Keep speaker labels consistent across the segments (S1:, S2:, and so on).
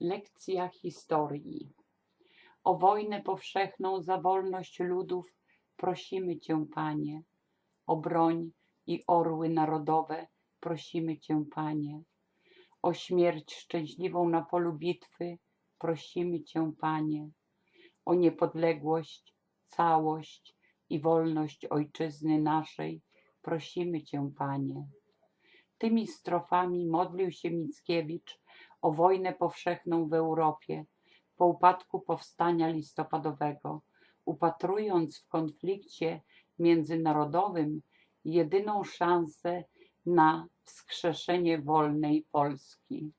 S1: Lekcja historii. O wojnę powszechną za wolność ludów prosimy Cię, Panie. O broń i orły narodowe prosimy Cię, Panie. O śmierć szczęśliwą na polu bitwy prosimy Cię, Panie. O niepodległość, całość i wolność Ojczyzny naszej prosimy Cię, Panie. Tymi strofami modlił się Mickiewicz o wojnę powszechną w Europie po upadku powstania listopadowego, upatrując w konflikcie międzynarodowym jedyną szansę na wskrzeszenie wolnej Polski.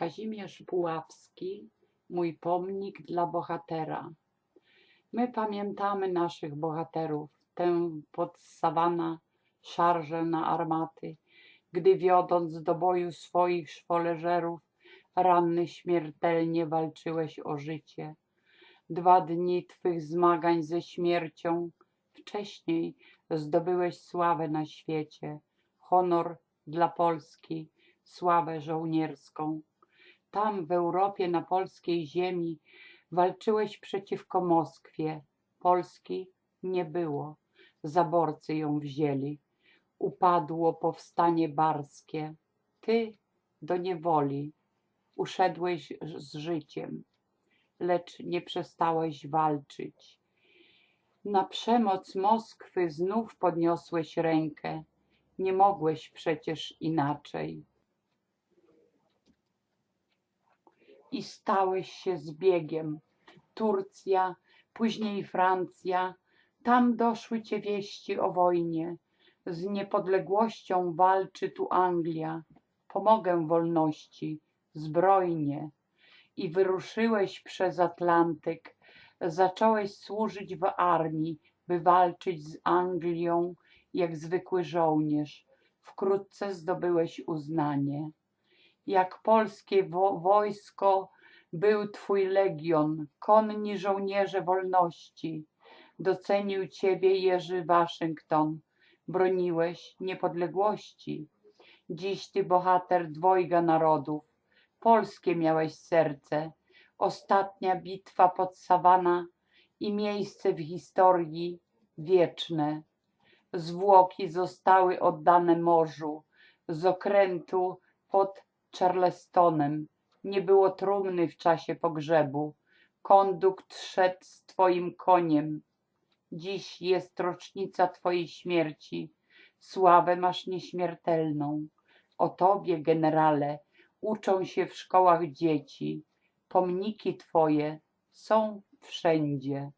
S1: Kazimierz Puławski, mój pomnik dla bohatera. My pamiętamy naszych bohaterów, tę pod sawana szarżę na armaty, gdy wiodąc do boju swoich szwoleżerów, ranny śmiertelnie walczyłeś o życie. Dwa dni twych zmagań ze śmiercią, wcześniej zdobyłeś sławę na świecie, honor dla Polski, sławę żołnierską. Tam w Europie, na polskiej ziemi, walczyłeś przeciwko Moskwie. Polski nie było. Zaborcy ją wzięli. Upadło powstanie barskie. Ty do niewoli uszedłeś z życiem, lecz nie przestałeś walczyć. Na przemoc Moskwy znów podniosłeś rękę. Nie mogłeś przecież inaczej. I stałeś się zbiegiem. Turcja, później Francja, tam doszły cię wieści o wojnie. Z niepodległością walczy tu Anglia. Pomogę wolności, zbrojnie. I wyruszyłeś przez Atlantyk, zacząłeś służyć w armii, by walczyć z Anglią jak zwykły żołnierz. Wkrótce zdobyłeś uznanie jak polskie wo wojsko był twój legion, konni żołnierze wolności. Docenił ciebie Jerzy Waszyngton, broniłeś niepodległości. Dziś ty bohater dwojga narodów, polskie miałeś serce, ostatnia bitwa pod Sawana i miejsce w historii wieczne. Zwłoki zostały oddane morzu, z okrętu pod Charlestonem. Nie było trumny w czasie pogrzebu. Kondukt szedł z twoim koniem. Dziś jest rocznica twojej śmierci. Sławę masz nieśmiertelną. O tobie, generale, uczą się w szkołach dzieci. Pomniki twoje są wszędzie.